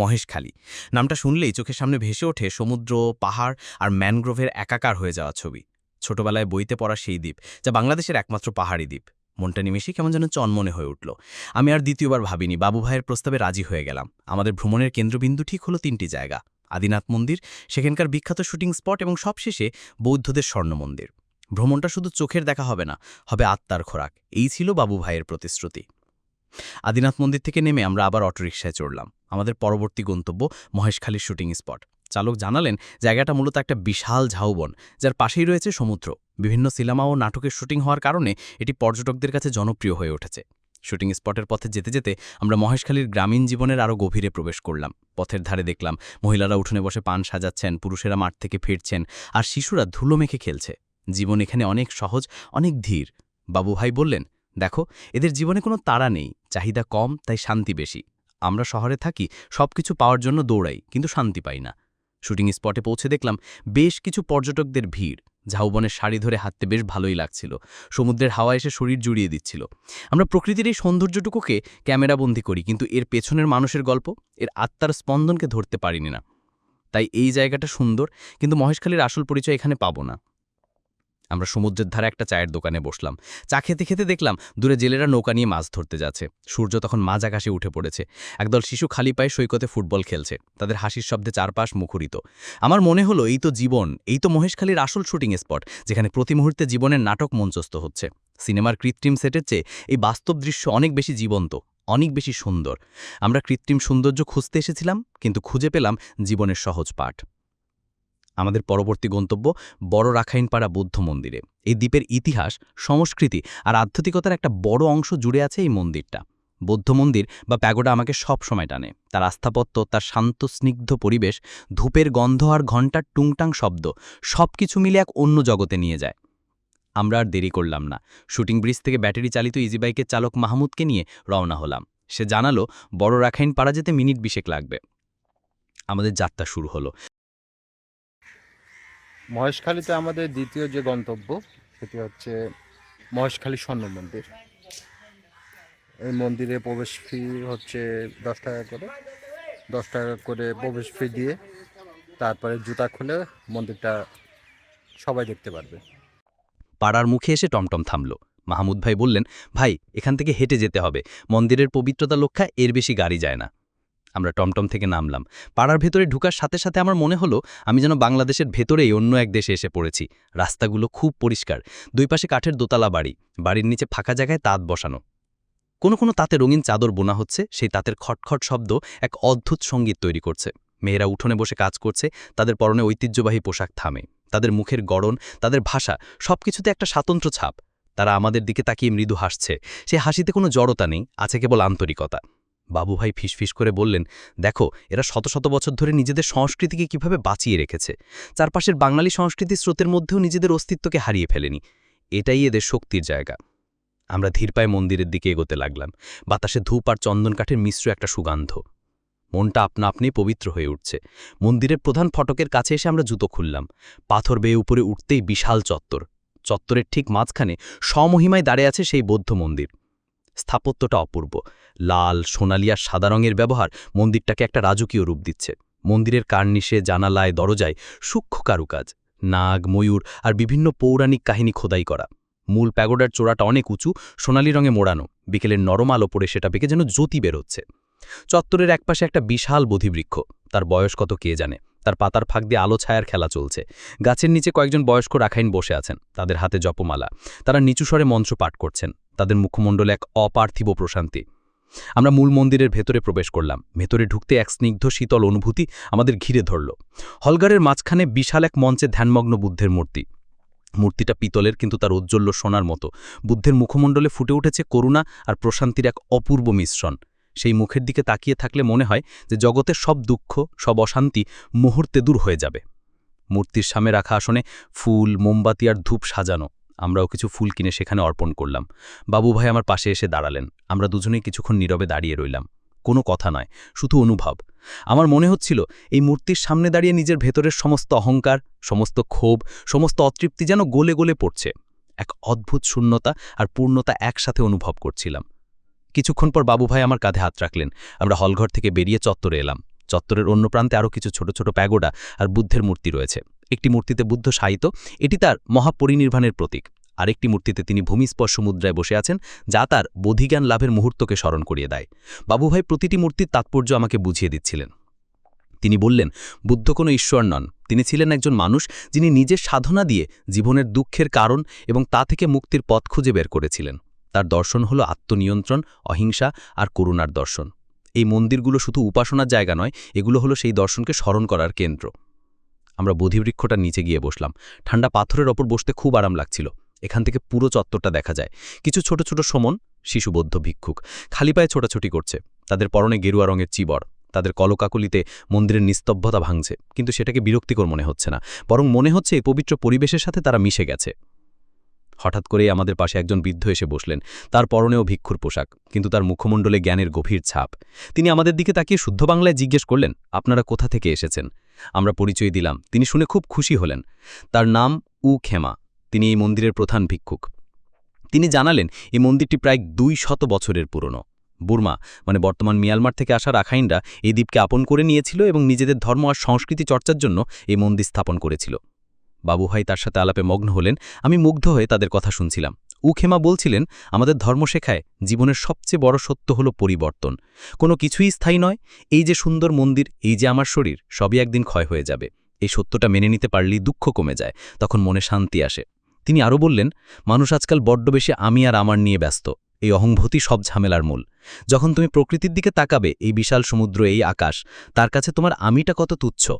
মহেশখালী নামটা শুনলেই চোখের সামনে ভেসে ওঠে সমুদ্র, পাহাড় আর ম্যানগ্রোভের একাকার হয়ে যাওয়া ছবি। ছোটবেলায় বইতে পড়া সেই দ্বীপ, যা বাংলাদেশের একমাত্র পাহাড়ি দ্বীপ। মনটা নিমেষেই কেমন যেন চনমনে হয়ে উঠল। আমি আর দ্বিতীয়বার ভাবিনি বাবু ভাইয়ের প্রস্তাবে রাজি হয়ে গেলাম। আমাদের ভ্রমণের কেন্দ্রবিন্দু ঠিক হলো তিনটি জায়গা, আদিনাথ মন্দির, সেখানকার বিখ্যাত শুটিং স্পট এবং সবশেষে বৌদ্ধদের স্বর্ণ মন্দির। ভ্রমণটা শুধু চোখের দেখা হবে না, হবে আত্মার খোরাক। এই ছিল বাবু ভাইয়ের প্রতিশ্রুতি। আদিনাথ মন্দির থেকে নেমে আমরা আবার অটোরিকশায় চড়লাম। আমাদের পরবর্তী গন্তব্য মহেশখালীর শুটিং স্পট। চালক জানালেন, জায়গাটা মূলত একটা বিশাল ঝাউবন, যার পাশেই রয়েছে সমুদ্র। বিভিন্ন সিনেমা ও নাটকের শুটিং হওয়ার কারণে এটি পর্যটকদের কাছে জনপ্রিয় হয়ে উঠেছে। শুটিং স্পটের পথে যেতে যেতে আমরা মহেশখালীর গ্রামীণ জীবনের আরও গভীরে প্রবেশ করলাম। পথের ধারে দেখলাম, মহিলারা উঠোনে বসে পান সাজাচ্ছেন, পুরুষেরা মাঠ থেকে ফিরছেন, আর শিশুরা ধুলো মেখে খেলছে। জীবন এখানে অনেক সহজ, অনেক ধীর। বাবু ভাই বললেন দেখো, এদের জীবনে কোনো তাড়া নেই, চাহিদা কম, তাই শান্তি বেশি। আমরা শহরে থাকি, সবকিছু পাওয়ার জন্য দৌড়াই, কিন্তু শান্তি পাই না। শুটিং স্পটে পৌঁছে দেখলাম, বেশ কিছু পর্যটকদের ভিড়, ঝাউবনের শাড়ি ধরে হাঁটতে বেশ ভালোই লাগছিল, সমুদ্রের হাওয়া এসে শরীর জুড়িয়ে দিচ্ছিল। আমরা প্রকৃতির এই সৌন্দর্যটুকুকে ক্যামেরাবন্দি করি, কিন্তু এর পেছনের মানুষের গল্প, এর আত্মার স্পন্দনকে ধরতে পারিনি না। তাই এই জায়গাটা সুন্দর, কিন্তু মহেশখালীর আসল পরিচয় এখানে পাবো না। আমরা সমুদ্রের ধারে একটা চায়ের দোকানে বসলাম। চা খেতে খেতে দেখলাম দূরে জেলেরা নৌকা নিয়ে মাছ ধরতে যাচ্ছে। সূর্য তখন মাঝ আকাশে উঠে পড়েছে। একদল শিশু খালি পায়ে সৈকতে ফুটবল খেলছে। তাদের হাসির শব্দে চারপাশ মুখরিত। আমার মনে হলো এই তো জীবন, এই তো মহেশখালীর আসল শুটিং স্পট, যেখানে প্রতি মুহূর্তে জীবনের নাটক মঞ্চস্থ হচ্ছে। সিনেমার কৃত্রিম সেটের চেয়ে এই বাস্তব দৃশ্য অনেক বেশি জীবন্ত, অনেক বেশি সুন্দর। আমরা কৃত্রিম সৌন্দর্য খুঁজতে এসেছিলাম, কিন্তু খুঁজে পেলাম জীবনের সহজ পাঠ। আমাদের পরবর্তী গন্তব্য বড় রাখাইনপাড়া বৌদ্ধ মন্দিরে। এই দ্বীপের ইতিহাস, সংস্কৃতি আর আধ্যাত্মিকতার একটা বড় অংশ জুড়ে আছে এই মন্দিরটা। বৌদ্ধ মন্দির বা প্যাগোডা আমাকে সব সময় টানে। তার আস্থাপত্য, তার শান্ত, স্নিগ্ধ পরিবেশ, ধূপের গন্ধ আর ঘণ্টার টুংটাং শব্দ সব কিছু মিলে এক অন্য জগতে নিয়ে যায়। আমরা আর দেরি করলাম না। শুটিং ব্রিজ থেকে ব্যাটারি চালিত ইজিবাইকের চালক মাহমুদকে নিয়ে রওনা হলাম। সে জানালো, বড় রাখাইন পাড়া যেতে মিনিট বিশেক লাগবে। আমাদের যাত্রা শুরু হলো। মহেশখালীতে আমাদের দ্বিতীয় যে গন্তব্য, সেটি হচ্ছে মহেশখালী স্বর্ণ মন্দির। এই মন্দিরে প্রবেশ ফি হচ্ছে দশ টাকা করে। দশ টাকা করে প্রবেশ ফি দিয়ে তারপরে জুতা খুলে মন্দিরটা সবাই দেখতে পারবে। পাড়ার মুখে এসে টমটম থামল। মাহমুদ ভাই বললেন, ভাই, এখান থেকে হেঁটে যেতে হবে। মন্দিরের পবিত্রতা লক্ষ্যা এর বেশি গাড়ি যায় না। আমরা টমটম থেকে নামলাম। পাড়ার ভেতরে ঢুকার সাথে সাথে আমার মনে হলো, আমি যেন বাংলাদেশের ভেতরেই অন্য এক দেশে এসে পড়েছি। রাস্তাগুলো খুব পরিষ্কার। দুই পাশে কাঠের দোতলা বাড়ি। বাড়ির নিচে ফাঁকা জায়গায় তাঁত বসানো। কোনো কোনো তাতে রঙিন চাদর বোনা হচ্ছে। সেই তাঁতের খটখট শব্দ এক অদ্ভুত সংগীত তৈরি করছে। মেয়েরা উঠোনে বসে কাজ করছে। তাদের পরনে ঐতিহ্যবাহী পোশাক থামে। তাদের মুখের গড়ন, তাদের ভাষা, সবকিছুতে একটা স্বাতন্ত্র্য ছাপ। তারা আমাদের দিকে তাকিয়ে মৃদু হাসছে। সে হাসিতে কোনো জড়তা নেই, আছে কেবল আন্তরিকতা। বাবুভাই ফিসফিস করে বললেন, দেখো, এরা শত শত বছর ধরে নিজেদের সংস্কৃতিকে কীভাবে বাঁচিয়ে রেখেছে। চারপাশের বাঙালি সংস্কৃতির স্রোতের মধ্যেও নিজেদের অস্তিত্বকে হারিয়ে ফেলেনি। এটাই এদের শক্তির জায়গা। আমরা ধীর পায়ে মন্দিরের দিকে এগোতে লাগলাম। বাতাসে ধূপ আর চন্দন কাঠের মিশ্র একটা সুগন্ধ। মনটা আপনা আপনি পবিত্র হয়ে উঠছে। মন্দিরের প্রধান ফটকের কাছে এসে আমরা জুতো খুললাম। পাথর বেয়ে উপরে উঠতেই বিশাল চত্বর। চত্বরের ঠিক মাঝখানে স্বমহিমায় দাঁড়িয়ে আছে সেই বৌদ্ধ মন্দির। স্থাপত্যটা অপূর্ব। লাল, সোনালি আর সাদা রঙের ব্যবহার মন্দিরটাকে একটা রাজকীয় রূপ দিচ্ছে। মন্দিরের কার্নিশে, জানালায়, দরজায় সূক্ষ্ম কারুকাজ, নাগ, ময়ূর আর বিভিন্ন পৌরাণিক কাহিনী খোদাই করা। মূল প্যাগোডার চোরাটা অনেক উঁচু, সোনালি রঙে মোড়ানো। বিকেলের নরম আলো পড়ে সেটা পেকে যেন জ্যোতি বেরোচ্ছে। চত্বরের একপাশে একটা বিশাল বোধিবৃক্ষ। তার বয়স কত কে জানে? তার পাতার ফাঁক দিয়ে আলো ছায়ার খেলা চলছে। গাছের নিচে কয়েকজন বয়স্ক রাখাইন বসে আছেন। তাদের হাতে জপমালা। তারা নিচু স্বরে মন্ত্র পাঠ করছেন। তাদের মুখমণ্ডলে এক অপার্থিব প্রশান্তি। আমরা মূল মন্দিরের ভেতরে প্রবেশ করলাম। ভেতরে ঢুকতে এক স্নিগ্ধ শীতল অনুভূতি আমাদের ঘিরে ধরল। হলগারের মাঝখানে বিশাল এক মঞ্চে ধ্যানমগ্ন বুদ্ধের মূর্তি। মূর্তিটা পিতলের কিন্তু তার উজ্জ্বল্য সোনার মতো। বুদ্ধের মুখমণ্ডলে ফুটে উঠেছে করুণা আর প্রশান্তির এক অপূর্ব মিশ্রণ। সেই মুখের দিকে তাকিয়ে থাকলে মনে হয় যে জগতের সব দুঃখ, সব অশান্তি মুহূর্তে দূর হয়ে যাবে। মূর্তির সামনে রাখা আসনে ফুল, মোমবাতি আর ধূপ সাজানো। আমরাও কিছু ফুল কিনে সেখানে অর্পণ করলাম। বাবু ভাই আমার পাশে এসে দাঁড়ালেন। আমরা দুজনেই কিছুক্ষণ নীরবে দাঁড়িয়ে রইলাম। কোনো কথা নয়, শুধু অনুভব। আমার মনে হচ্ছিল, এই মূর্তির সামনে দাঁড়িয়ে নিজের ভেতরের সমস্ত অহংকার, সমস্ত ক্ষোভ, সমস্ত অতৃপ্তি যেন গলে গলে পড়ছে। এক অদ্ভুত শূন্যতা আর পূর্ণতা একসাথে অনুভব করছিলাম। কিছুক্ষণ পর বাবু ভাই আমার কাঁধে হাত রাখলেন। আমরা হলঘর থেকে বেরিয়ে চত্বরে এলাম। চত্বরের অন্য প্রান্তে আরও কিছু ছোট ছোট প্যাগোডা আর বুদ্ধের মূর্তি রয়েছে। একটি মূর্তিতে বুদ্ধ সাহিত্য এটি তার মহাপরিনির্বাণের প্রতীক। আরেকটি মূর্তিতে তিনি ভূমিস্পর্শ মুদ্রায় বসে আছেন, যা তার বোধিজ্ঞান লাভের মুহূর্তকে স্মরণ করিয়ে দেয়। বাবুভাই, প্রতিটি মূর্তির তাৎপর্য আমাকে বুঝিয়ে দিচ্ছিলেন। তিনি বললেন, বুদ্ধ কোনো ঈশ্বর নন। তিনি ছিলেন একজন মানুষ যিনি নিজের সাধনা দিয়ে জীবনের দুঃখের কারণ এবং তা থেকে মুক্তির পথ খুঁজে বের করেছিলেন। তার দর্শন হলো আত্মনিয়ন্ত্রণ, অহিংসা আর করুণার দর্শন। এই মন্দিরগুলো শুধু উপাসনার জায়গা নয়, এগুলো হলো সেই দর্শনকে স্মরণ করার কেন্দ্র। আমরা বোধিবৃক্ষটার নিচে গিয়ে বসলাম। ঠান্ডা পাথরের ওপর বসতে খুব আরাম লাগছিল। এখান থেকে পুরো চত্বরটা দেখা যায়। কিছু ছোট ছোট সমন শিশুবদ্ধ ভিক্ষুক, খালি পায়ে ছোটাছুটি করছে। তাদের পরনে গেরুয়া রঙের চিবর। তাদের কলকাকুলিতে মন্দিরের নিস্তব্ধতা ভাঙছে। কিন্তু সেটাকে বিরক্তিকর মনে হচ্ছে না। বরং মনে হচ্ছে এই পবিত্র পরিবেশের সাথে তারা মিশে গেছে। হঠাৎ করেই আমাদের পাশে একজন বৃদ্ধ এসে বসলেন। তার পরনেও ভিক্ষুর পোশাক, কিন্তু তার মুখমণ্ডলে জ্ঞানের গভীর ছাপ। তিনি আমাদের দিকে তাকিয়ে শুদ্ধ বাংলায় জিজ্ঞেস করলেন, আপনারা কোথা থেকে এসেছেন? আমরা পরিচয় দিলাম। তিনি শুনে খুব খুশি হলেন। তার নাম উ খেমা। তিনি এই মন্দিরের প্রধান ভিক্ষুক। তিনি জানালেন, এই মন্দিরটি প্রায় দুই শত বছরের পুরনো। বুর্মা মানে বর্তমান মিয়ানমার থেকে আসা রাখাইনরা এই দ্বীপকে আপন করে নিয়েছিল এবং নিজেদের ধর্ম আর সংস্কৃতি চর্চার জন্য এই মন্দির স্থাপন করেছিল। বাবুভাই তার সাথে আলাপে মগ্ন হলেন। আমি মুগ্ধ হয়ে তাদের কথা শুনছিলাম। উখেমা বলছিলেন, আমাদের ধর্ম শেখায় জীবনের সবচেয়ে বড় সত্য হলো পরিবর্তন। কোনো কিছুই স্থায়ী নয়। এই যে সুন্দর মন্দির, এই যে আমার শরীর, সবই একদিন ক্ষয় হয়ে যাবে। এই সত্যটা মেনে নিতে পারলেই দুঃখ কমে যায়, তখন মনে শান্তি আসে। তিনি আরও বললেন, মানুষ আজকাল বড্ড বেশি আমি আর আমার নিয়ে ব্যস্ত। এই অহংভূতি সব ঝামেলার মূল। যখন তুমি প্রকৃতির দিকে তাকাবে, এই বিশাল সমুদ্র, এই আকাশ, তার কাছে তোমার আমিটা কত তুচ্ছ?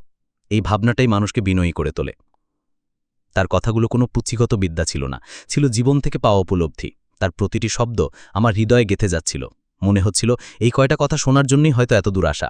এই ভাবনাটাই মানুষকে বিনয়ী করে তোলে। তার কথাগুলো কোনো পুঁথিগত বিদ্যা ছিল না, ছিল জীবন থেকে পাওয়া উপলব্ধি। তার প্রতিটি শব্দ আমার হৃদয়ে গেথে যাচ্ছিল। মনে হচ্ছিল, এই কয়টা কথা শোনার জন্যই হয়তো এত দূর আসা।